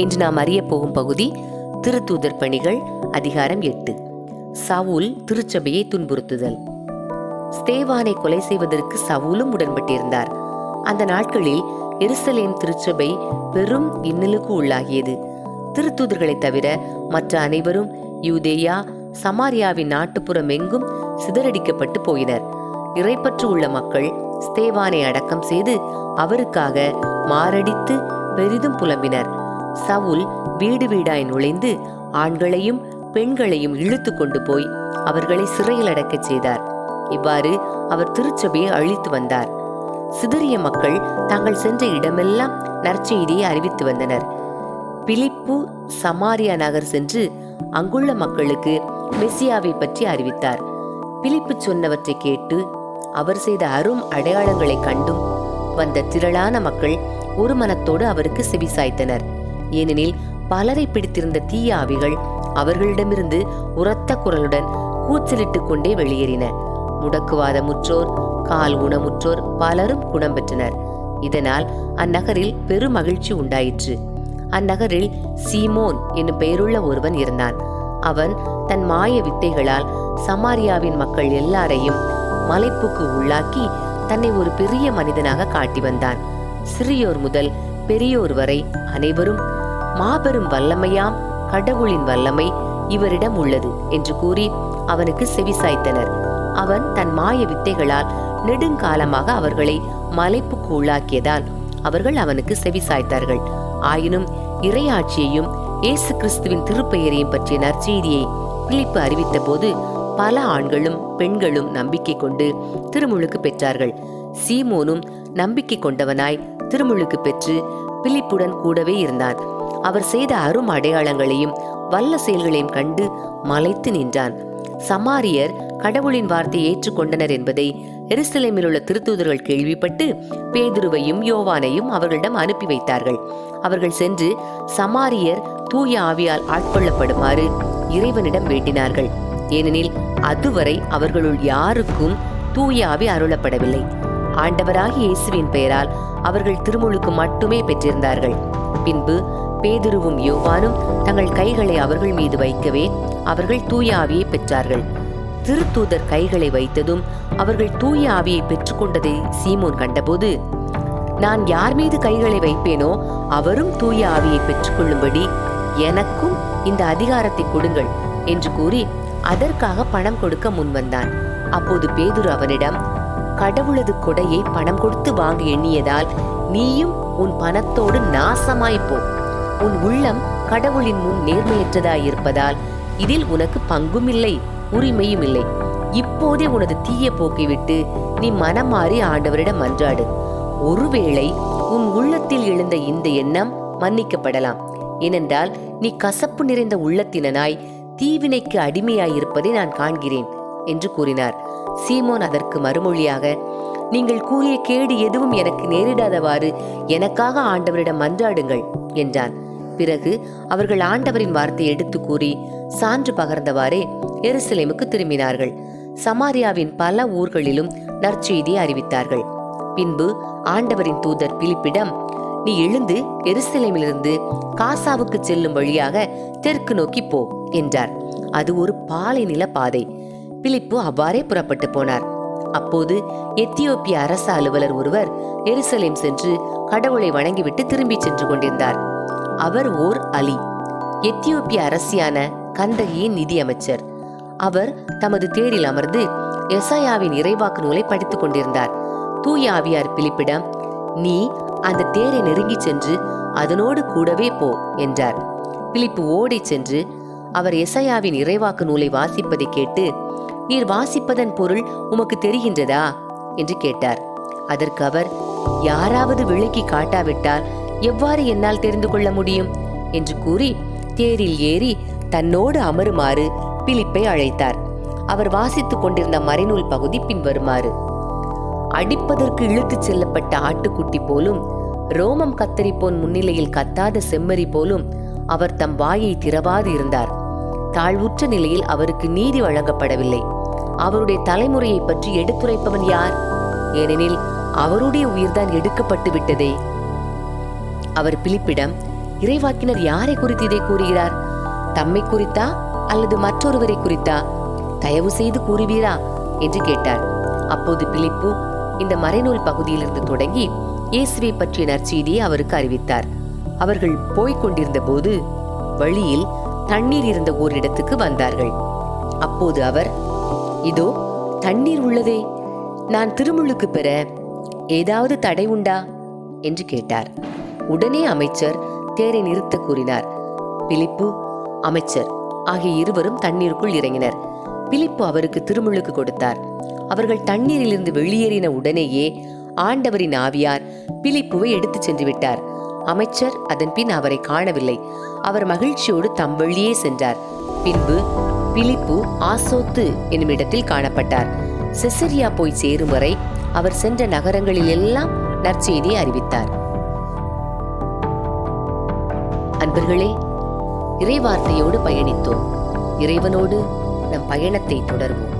இன்று நாம் அறிய போகும் பகுதி திருத்தூதர் பணிகள் அதிகாரம் எட்டு. சவுல் திருச்சபையை துன்புறுத்துதல். ஸ்தேவானை கொலை செய்வதற்கு சவுலும் உடன்பட்டிருந்தார். அந்த நாட்களில் எருசலேம் திருச்சபை பெரும் இன்னலுக்கு உள்ளாகியது. திருத்தூதர்களைத் தவிர மற்ற அனைவரும் யூதேயா சமாரியாவின் நாட்டுப்புறம் எங்கும் சிதறடிக்கப்பட்டு போயினர். இறைப்பற்று உள்ள மக்கள் ஸ்தேவானை அடக்கம் செய்து அவருக்காக மாரடித்து பெரிதும் புலம்பினர். சவுல் வீடு வீடாய் நுழைந்து ஆண்களையும் பெண்களையும் இழுத்து கொண்டு போய் அவர்களை சிறையில் அடக்கச் செய்தார். இவ்வாறு அவர் திருச்சபையை அழித்து வந்தார். சிதறிய மக்கள் தாங்கள் சென்ற இடமெல்லாம் நற்செய்தியை அறிவித்து வந்தனர். பிலிப்பு சமாரியா நகர் சென்று அங்குள்ள மக்களுக்கு மெசியாவை பற்றி அறிவித்தார். பிலிப்பு சொன்னவற்றை கேட்டு அவர் செய்த அரும் அடையாளங்களை கண்டும் வந்த திரளான மக்கள் ஒரு மனத்தோடு அவருக்கு செவிசாய்த்தனர் ஏனெனில் பலரை பிடித்திருந்த தீய ஆவிகள் அவர்களிடமிருந்து உரத்த குரலுடன் கூச்சலிட்டுக் கொண்டே வெளியேறின. முடக்குவாத முற்றோர் கால் ஊனமுற்றோர் பலரும் குணம் பெற்றனர். இதனால் அந்நகரில் பெரும் மகிழ்ச்சி உண்டாயிற்று. அந்நகரில் சீமோன் என்னும் பெயருள்ள ஒருவன் இருந்தான். அவன் தன் மாய வித்தைகளால் சமாரியாவின் மக்கள் எல்லாரையும் மலைப்புக்கு உள்ளாக்கி தன்னை ஒரு பெரிய மனிதனாக காட்டி வந்தான். சிறியோர் முதல் பெரியோர் வரை அனைவரும் மாபெரும் வல்லமையாம் கடவுளின் வல்லமை இவரிடம் உள்ளது என்று கூறி அவனுக்கு செவிசாய்த்தனர் அவன் தன் மாய வித்தைகளால் நெடுங்காலமாக அவர்களை மலைப்புக்கு உள்ளாக்கியதால் அவர்கள் அவனுக்கு செவிசாய்த்தார்கள் ஆயினும் இறையாட்சியையும் இயேசு கிறிஸ்துவின் திருப்பெயரையும் பற்றிய நற்செய்தியை பிலிப்பு அறிவித்த போது பல ஆண்களும் பெண்களும் நம்பிக்கை கொண்டு திருமுழுக்கு பெற்றார்கள். சீமோனும் நம்பிக்கை கொண்டவனாய் திருமுழுக்கு பெற்று பிலிப்புடன் கூடவே இருந்தான். அவர் செய்த அரும் அடையாளங்களையும் வல்ல செயல்களையும் கண்டு மலைத்து நின்றான். சமாரியர் கடவுளின் வார்த்தையை ஏற்றுக்கொண்டனர் என்பதை எருசலேமில் உள்ள திருத்தூதர்கள் கேள்விப்பட்டு பேதுருவையும் யோவானையும் அவர்களிடம் அனுப்பி வைத்தார்கள். அவர்கள் சென்று சமாரியர் தூய ஆவியால் ஆட்கொள்ளப்படுமாறு இறைவனிடம் வேண்டினார்கள். ஏனெனில் அதுவரை அவர்களுள் யாருக்கும் தூய ஆவி அருளப்படவில்லை. ஆண்டவராகி இயேசுவின் பெயரால் அவர்கள் திருமுழுக்கு மட்டுமே பெற்றிருந்தார்கள். பின்பு பேதுருவும் யோவானும் தங்கள் கைகளை அவர்கள் மீது வைக்கவே அவர்கள் தூய ஆவியை பெற்றார்கள். திருத்தூதர் கைகளை வைத்ததும் அவர்கள் தூய ஆவியை பெற்றுக்கொண்டதை சீமோன் கண்டபோது நான் யார் மீது கைகளை வைப்பேனோ அவரும் தூய ஆவியை பெற்றுக்கொள்ளும்படி எனக்கும் இந்த அதிகாரத்தை கொடுங்கள் என்று கூறி அதற்காக பணம் கொடுக்க முன்வந்தான் அப்போது பேதுரு அவனிடம் கடவுளது கொடையை பணம் கொடுத்து வாங்க எண்ணியதால் நீயும் உன் பணத்தோடு நாசமாய் உன் உள்ளம் கடவுளின் முன் நேர்மையற்றதாயிருப்பதால் இதில் உனக்கு பங்கும் இல்லை உரிமையும் இல்லை இப்போதே உனது தீய போக்கை விட்டு நீ மனம் மாறி ஆண்டவரிடம் மன்றாடு ஒருவேளை உன் உள்ளத்தில் எழுந்த இந்த எண்ணம் மன்னிக்கப்படலாம். ஏனென்றால் நீ கசப்பு நிறைந்த உள்ளத்தினனாய் தீவினைக்கு அடிமையாயிருப்பதை நான் காண்கிறேன். என்று கூறினார். சீமோன் அதற்கு மறுமொழியாக நீங்கள் கூறிய கேடு எதுவும் எனக்கு நேரிடாதவாறு எனக்காக ஆண்டவரிடம் மன்றாடுங்கள் என்றான். பிறகு அவர்கள் ஆண்டவரின் வார்த்தையை எடுத்து கூறி சான்று பகர்ந்தவாறே எருசலேமுக்கு திரும்பினார்கள். சமாரியாவின் பல ஊர்களிலும் நற்செய்தியை அறிவித்தார்கள். பின்பு ஆண்டவரின் தூதர் பிலிப்பிடம் நீ எழுந்து எருசலேமிலிருந்து காசாவுக்கு செல்லும் வழியாக தெற்கு நோக்கி போ என்றார். அது ஒரு பாலை நில பாதை. பிலிப்பு அவ்வாறே புறப்பட்டு போனார். அப்போது எத்தியோப்பிய அரச அலுவலர் ஒருவர் எருசலேம் சென்று கடவுளை வணங்கிவிட்டு திரும்பி சென்று கொண்டிருந்தார். அவர் ஓர் அலி. எத்தியோப்பிய அரசியான கந்தகியின் நிதியமைச்சர். அவர் தமது தேரில் அமர்ந்து எசாயாவின் இறைவாக்கு நூலை படித்துக் கொண்டிருந்தார். தூய ஆவியார் பிலிப்பிடம் நீ அந்த தேரை நெருங்கி சென்று அதனோடு கூடவே போ என்றார். பிலிப்பு ஓடிச் சென்று அவர் எசையாவின் இறைவாக்கு நூலை வாசிப்பதை கேட்டு நீர் வாசிப்பதன் பொருள் உமக்கு தெரிகின்றதா? என்று கேட்டார். அதற்கு அவர் யாராவது விளக்கி காட்டாவிட்டால் எவ்வாறு என்னால் தெரிந்து கொள்ள முடியும்? என்று கூறி தேரில் ஏறி தன்னோடு அமருமாறு பிலிப்பை அழைத்தார். அவர் வாசித்துக் கொண்டிருந்த மறைநூல் பகுதி பின்வருமாறு. அடிப்பதற்கு இழுத்துச் செல்லப்பட்ட ஆட்டுக்குட்டி போலும் ரோமம் கத்தரிப்போன் முன்னிலையில் கத்தாத செம்மறி போலும் அவர் தம் வாயை திறவாது இருந்தார். தாழ்வுற்ற நிலையில் அவருக்கு நீதி வழங்கப்படவில்லை. அவருடைய தலைமுறையை பற்றி எடுத்துரைப்பவன் யார்? ஏனெனில் அவருடைய உயிர்தான் எடுக்கப்பட்டு விட்டதே. அவர் பிலிப்பிடம் இறைவாக்கினர் யாரை குறித்து இதை கூறுகிறார்? தம்மை குறித்தா அல்லது மற்றொருவரை குறித்தா? தயவு செய்து கூறுவீரா? என்று கேட்டார். அப்போது பிலிப்பு இந்த மறைநூல் பகுதியிலிருந்து தொடங்கி இயேசுவை பற்றிய நற்செய்தியை அவருக்கு அறிவித்தார். அவர்கள் போய்க் கொண்டிருந்த போது வழியில் தண்ணீர் இருந்த ஓரிடத்துக்கு வந்தார்கள். அப்போது அவர் இதோ தண்ணீர் உள்ளதே. நான் திருமுழுக்கு பெற ஏதாவது தடை உண்டா? என்று கேட்டார். உடனே அமைச்சர் தேரை நிறுத்த கூறினார். பிலிப்பு அமைச்சர் ஆகிய இருவரும் தண்ணீருக்குள் இறங்கினர். பிலிப்பு அவருக்கு திருமுழுக்கு கொடுத்தார். அவர்கள் தண்ணீரிலிருந்து வெளியேறின உடனேயே ஆண்டவரின் ஆவியார் பிலிப்புவை எடுத்துச் சென்று விட்டார் அமைச்சர் அதன் பின் அவரை காணவில்லை. அவர் மகிழ்ச்சியோடு தம் வழியே சென்றார். பின்பு பிலிப்பு ஆசோத்து என்னும் இடத்தில் காணப்பட்டார். செசரியா போய் சேரும் வரை அவர் சென்ற நகரங்களில் எல்லாம் நற்செய்தியை அறிவித்தார். அன்பர்களே இறைவார்த்தையோடு பயணித்தோம். இறைவனோடு நம் பயணத்தை தொடர்வோம்.